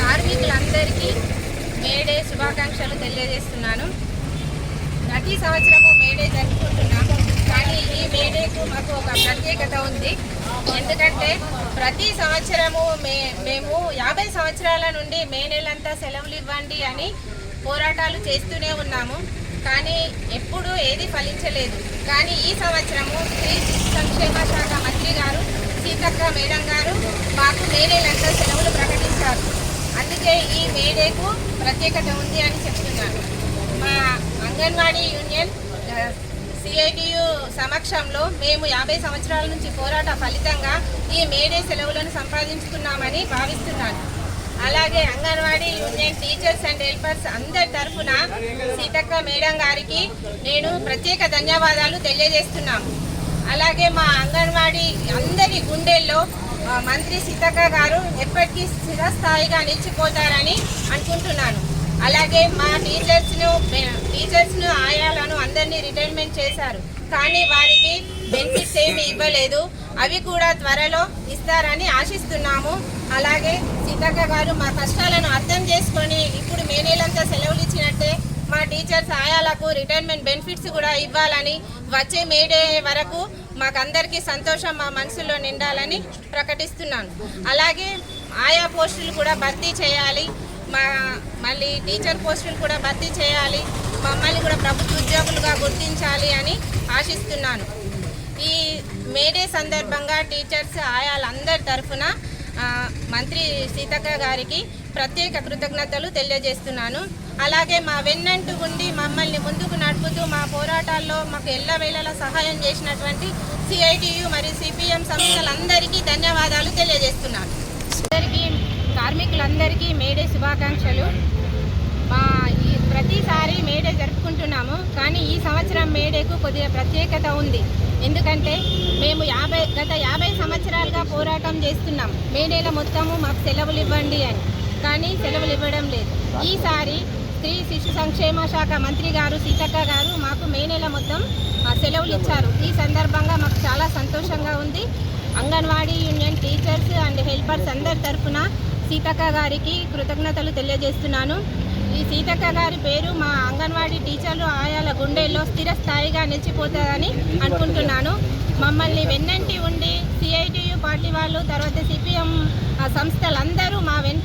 కార్మికులందరికీ మేడే శుభాకాంక్షలు తెలియజేస్తున్నాను. ప్రతి సంవత్సరము మేడే జరుపుకుంటున్నాము కానీ ఈ మేడేకు మాకు ఒక ప్రత్యేకత ఉంది. ఎందుకంటే ప్రతి సంవత్సరము మే మేము యాభై సంవత్సరాల నుండి మే నెలంతా సెలవులు ఇవ్వండి అని పోరాటాలు చేస్తూనే ఉన్నాము. కానీ ఎప్పుడూ ఏది ఫలించలేదు. కానీ ఈ సంవత్సరము స్త్రీ సంక్షేమ శాఖ మంత్రి గారు సీతక్క మేడం గారు మాకు మే నెలంతా సెలవులు అయితే ఈ మేడేకు ప్రత్యేకత ఉంది అని చెప్తున్నాను మా అంగన్వాడీ యూనియన్ సిఐటియు సమక్షంలో మేము యాభై సంవత్సరాల నుంచి పోరాట ఫలితంగా ఈ మేడే సెలవులను సంపాదించుకున్నామని భావిస్తున్నాను అలాగే Anganwadi union teachers and helpers అందరి తరఫున సీతక్క మేడం గారికి నేను ప్రత్యేక ధన్యవాదాలు తెలియజేస్తున్నాము. అలాగే మా అంగన్వాడీ అందరి గుండెల్లో మంత్రి సీతక్క గారు ఎప్పటికీ స్థిరస్థాయిగా నిలిచిపోతారని అనుకుంటున్నాను. అలాగే మా టీచర్స్ను టీచర్స్ను ఆయాలను అందరినీ రిటైర్మెంట్ చేశారు. కానీ వారికి బెనిఫిట్స్ ఏమి ఇవ్వలేదు. అవి కూడా త్వరలో ఇస్తారని ఆశిస్తున్నాము. అలాగే సీతక్క గారు మా కష్టాలను అర్థం చేసుకొని ఇప్పుడు మే నెలంతా సెలవులు ఇచ్చినట్టే మా టీచర్స్ ఆయాలకు రిటైర్మెంట్ బెనిఫిట్స్ కూడా ఇవ్వాలని వచ్చే మేడే వరకు మాకందరికీ సంతోషం మా మనసులో నిండాలని ప్రకటిస్తున్నాను. అలాగే ఆయా పోస్టులు కూడా భర్తీ చేయాలి. మా మళ్ళీ టీచర్ పోస్టులు కూడా భర్తీ చేయాలి. మమ్మల్ని కూడా ప్రభుత్వ ఉద్యోగులుగా గుర్తించాలి అని ఆశిస్తున్నాను. ఈ మేడే సందర్భంగా టీచర్స్ ఆయాలందరి తరఫున మంత్రి సీతక్క గారికి ప్రత్యేక కృతజ్ఞతలు తెలియజేస్తున్నాను. అలాగే మా వెన్నంటూ ఉండి మమ్మల్ని ముందుకు నడుపుతూ మా పోరాటాల్లో మాకు ఎల్లవేళలా సహాయం చేసినటువంటి సిఐటియు మరియు సిపిఎం సంస్థలందరికీ ధన్యవాదాలు తెలియజేస్తున్నాను. అందరికీ కార్మికులందరికీ మేడే శుభాకాంక్షలు మా ఈ ప్రతిసారి మేడే జరుపుకుంటున్నాము కానీ ఈ సంవత్సరం మేడేకు కొద్దిగా ప్రత్యేకత ఉంది. ఎందుకంటే మేము యాభై గత యాభై సంవత్సరాలుగా పోరాటం చేస్తున్నాం. మేడేల మొత్తము మాకు సెలవులు ఇవ్వండి అని. కానీ సెలవులు ఇవ్వడం లేదు. ఈసారి స్త్రీ శిశు సంక్షేమ శాఖ మంత్రి గారు సీతక్క గారు మాకు మే నెల మొత్తం సెలవులు ఇచ్చారు. ఈ సందర్భంగా మాకు చాలా సంతోషంగా ఉంది. Anganwadi union teachers and helpers అందరి తరఫున సీతక్క గారికి కృతజ్ఞతలు తెలియజేస్తున్నాను. ఈ సీతక్క గారి పేరు మా అంగన్వాడీ టీచర్లు ఆయాల గుండెల్లో స్థిరస్థాయిగా నిలిచిపోతుందని అనుకుంటున్నాను. మమ్మల్ని వెన్నంటి ఉండి సిఐటియు పార్టీ వాళ్ళు తర్వాత సిపిఎం సంస్థలందరూ మా వెన్న